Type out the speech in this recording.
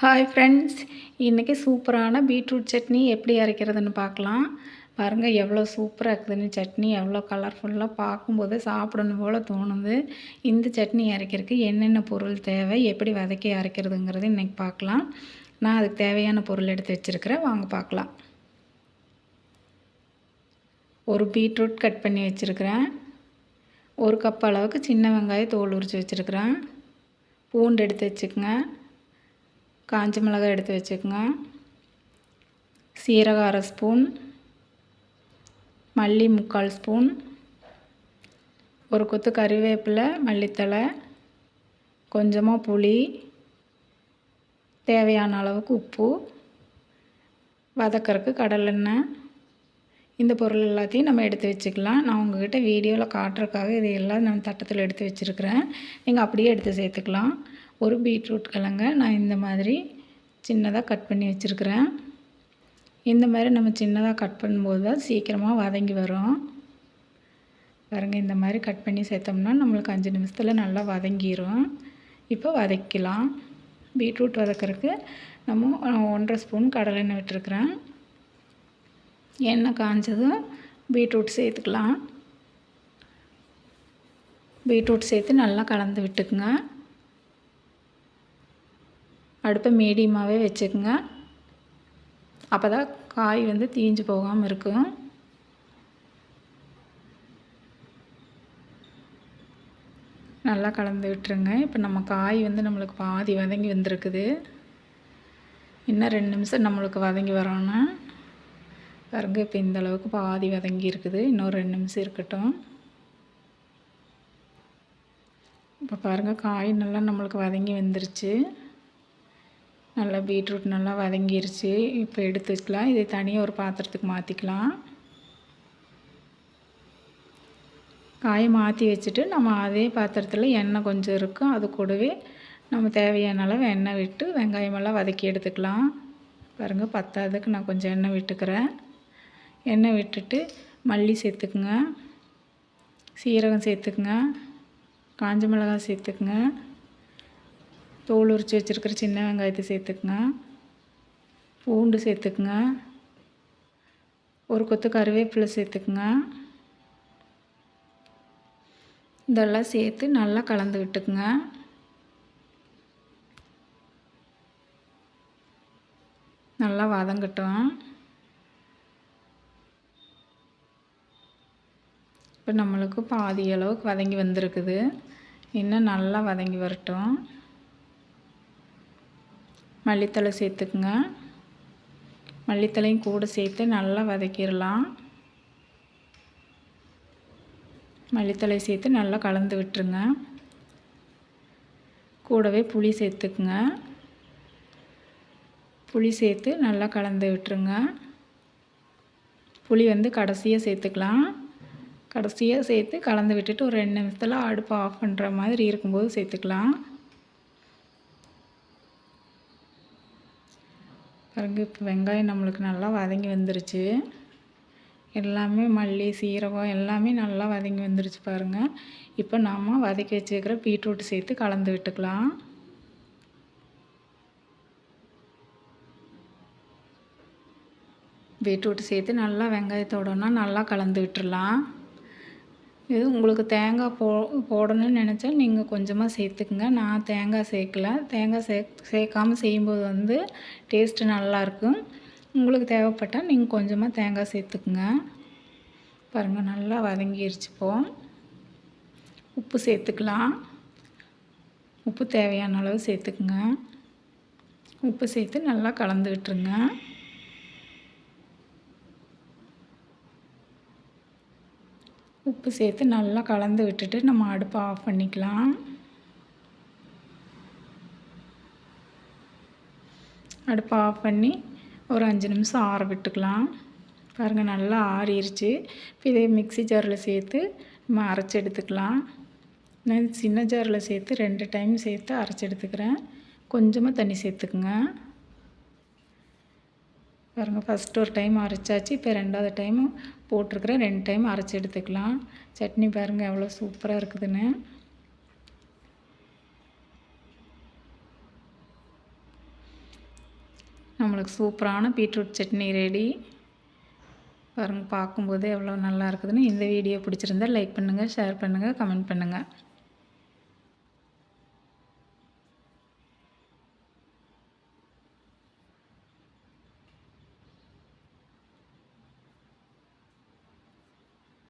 Hi friends இன்றைக்கி சூப்பரான beetroot chutney எப்படி அரைக்கிறதுன்னு பார்க்கலாம். பாருங்கள் எவ்வளோ சூப்பராக இருக்குதுன்னு சட்னி எவ்வளோ கலர்ஃபுல்லாக பார்க்கும்போது சாப்பிடணும் போல் தோணுது. இந்த சட்னி அரைக்கிறதுக்கு என்னென்ன பொருள் தேவை எப்படி வதக்கி அரைக்கிறதுங்கிறது இன்றைக்கி பார்க்கலாம். நான் அதுக்கு தேவையான பொருள் எடுத்து வச்சுருக்கிறேன். வாங்க பார்க்கலாம். ஒரு பீட்ரூட் கட் பண்ணி வச்சுருக்கிறேன். ஒரு கப் அளவுக்கு சின்ன வெங்காயம் தோல் உரித்து வச்சுருக்கிறேன். பூண்டு எடுத்து வச்சுக்கோங்க. காஞ்ச மிளகாய் எடுத்து வச்சுக்கோங்க. சீரகம் அரை ஸ்பூன். மல்லி முக்கால் ஸ்பூன். ஒரு கொத்து கறிவேப்பிலை மல்லித்தலை கொஞ்சமாக புளி தேவையான அளவுக்கு உப்பு வதக்கிறதுக்கு கடலெண்ணெய் இந்த பொருள் எல்லாத்தையும் நம்ம எடுத்து வச்சுக்கலாம். நான் உங்ககிட்ட வீடியோவில் காட்டுறதுக்காக இதையெல்லாம் எல்லாம் நான் தட்டத்தில் எடுத்து வச்சுருக்கிறேன். நீங்கள் அப்படியே எடுத்து சேர்த்துக்கலாம். ஒரு பீட்ரூட் கிழங்க நான் இந்த மாதிரி சின்னதாக கட் பண்ணி வச்சுருக்கிறேன். இந்த மாதிரி நம்ம சின்னதாக கட் பண்ணும்போது தான் சீக்கிரமாக வதங்கி வரும். பாருங்கள் இந்த மாதிரி கட் பண்ணி சேர்த்தோம்னா நம்மளுக்கு அஞ்சு நிமிஷத்தில் நல்லா வதங்கிடும் இப்போ வதக்கலாம் பீட்ரூட் வதக்கிறதுக்கு நம்ம ஒன்றரை ஸ்பூன் கடலை எண்ணெய் விட்டுருக்குறேன். எண்ணெய் காஞ்சதும் பீட்ரூட் சேர்த்துக்கலாம். பீட்ரூட் சேர்த்து நல்லா கலந்து விட்டுக்குங்க. அடுப்பை மீடியமாகவே வச்சுக்கோங்க. அப்போ தான் காய் வந்து தீஞ்சு போகாமல் இருக்கும். நல்லா கலந்து விட்டுருங்க. இப்போ நம்ம காய் வந்து நம்மளுக்கு பாதி வதங்கி வந்திருக்குது. இன்னும் ரெண்டு நிமிஷம் நம்மளுக்கு வதங்கி வரோன்னா பாருங்க இப்போ இந்த அளவுக்கு பாதி வதங்கி இருக்குது. இன்னொரு ரெண்டு நிமிஷம் இருக்கட்டும். இப்போ பாருங்கள் காய் நல்லா நம்மளுக்கு வதங்கி வந்துருச்சு. நல்லா பீட்ரூட் நல்லா வதங்கிருச்சு. இப்போ எடுத்து வச்சுக்கலாம். இதை தனியாக ஒரு பாத்திரத்துக்கு மாற்றிக்கலாம் காயை மாற்றி வச்சுட்டு நம்ம அதே பாத்திரத்தில் எண்ணெய் கொஞ்சம் இருக்கும். அது கூடவே நம்ம தேவையான அளவு எண்ணெய் விட்டு வெங்காயமெல்லாம் வதக்கி எடுத்துக்கலாம். பாருங்கள் பத்தாவதுக்கு நான் கொஞ்சம் எண்ணெய் விட்டுக்கிறேன். எண்ணெய் விட்டுட்டு மல்லி சேர்த்துக்குங்க. சீரகம் சேர்த்துக்குங்க. காஞ்ச மிளகாய் சேர்த்துக்குங்க. தோல் உரித்து வச்சுருக்கிற சின்ன வெங்காயத்தை சேர்த்துக்குங்க. பூண்டு சேர்த்துக்குங்க. ஒரு கொத்து கருவேப்பிலை சேர்த்துக்குங்க. இதெல்லாம் சேர்த்து நல்லா கலந்து விட்டுக்குங்க. நல்லா வதங்கட்டும் இப்போ நம்மளுக்கு பாதி அளவுக்கு வதங்கி வந்திருக்குது. இன்னும் நல்லா வதங்கி வரட்டும். மல்லித்தலை சேர்த்துக்குங்க. மல்லித்தலையும் கூட சேர்த்து நல்லா வதக்கிடலாம். மல்லித்தலை சேர்த்து நல்லா கலந்து விட்டுருங்க. கூடவே புளி சேர்த்துக்குங்க. புளி சேர்த்து நல்லா கலந்து விட்டுருங்க. புளி வந்து கடைசியாக சேர்த்துக்கலாம். கடைசியாக சேர்த்து கலந்து விட்டுட்டு ஒரு ரெண்டு நிமிஷத்தில் அடுப்பு ஆஃப் பண்ணுற மாதிரி இருக்கும்போது சேர்த்துக்கலாம். பாருங்க இப்போ வெங்காயம் நம்மளுக்கு நல்லா வதங்கி வந்துருச்சு. எல்லாமே மல்லி சீரகம் எல்லாமே நல்லா வதங்கி வந்துருச்சு பாருங்கள் இப்போ நாம் வதக்கி வச்சுருக்கிற பீட்ரூட் சேர்த்து கலந்து விட்டுக்கலாம். பீட்ரூட் சேர்த்து நல்லா வெங்காயத்தோடனா நல்லா கலந்து விட்டுடலாம் இது உங்களுக்கு தேங்காய் போ போடணும்னு நினச்சா நீங்கள் கொஞ்சமாக சேர்த்துக்குங்க. நான் தேங்காய் சேர்க்கல. தேங்காய் சே சேர்க்காமல் செய்யும்போது வந்து டேஸ்ட்டு நல்லாயிருக்கும் உங்களுக்கு தேவைப்பட்டால் நீங்கள் கொஞ்சமாக தேங்காய் சேர்த்துக்குங்க. பாருங்கள் நல்லா வதங்கிருச்சு இப்போ. உப்பு சேர்த்துக்கலாம். உப்பு தேவையான அளவு சேர்த்துக்குங்க. உப்பு சேர்த்து நல்லா கலந்து விட்டுருங்க உப்பு சேர்த்து நல்லா கலந்து விட்டுட்டு நம்ம அடுப்பை ஆஃப் பண்ணிக்கலாம். அடுப்பை ஆஃப் பண்ணி ஒரு அஞ்சு நிமிஷம் ஆற விட்டுக்கலாம். பாருங்கள் நல்லா ஆறிடுச்சு இப்போ இதே மிக்சி ஜாரில் சேர்த்து நம்ம அரைச்சி எடுத்துக்கலாம். நான் சின்ன ஜாரில் சேர்த்து ரெண்டு டைம் சேர்த்து அரைச்சி எடுத்துக்கிறேன். கொஞ்சமாக தண்ணி சேர்த்துக்குங்க. பாருங்கள் ஃபஸ்ட்டு ஒரு டைம் அரைச்சாச்சு. இப்போ ரெண்டாவது டைமும் போட்டிருக்கிறேன். ரெண்டு டைம் அரைச்சி எடுத்துக்கலாம். சட்னி பாருங்கள் எவ்வளோ சூப்பராக இருக்குதுன்னு. நம்மளுக்கு சூப்பரான பீட்ரூட் சட்னி ரெடி பாருங்கள் பார்க்கும்போது எவ்வளோ நல்லா இருக்குதுன்னு. இந்த வீடியோ பிடிச்சிருந்தா லைக் பண்ணுங்கள் ஷேர் பண்ணுங்கள் கமெண்ட் பண்ணுங்கள்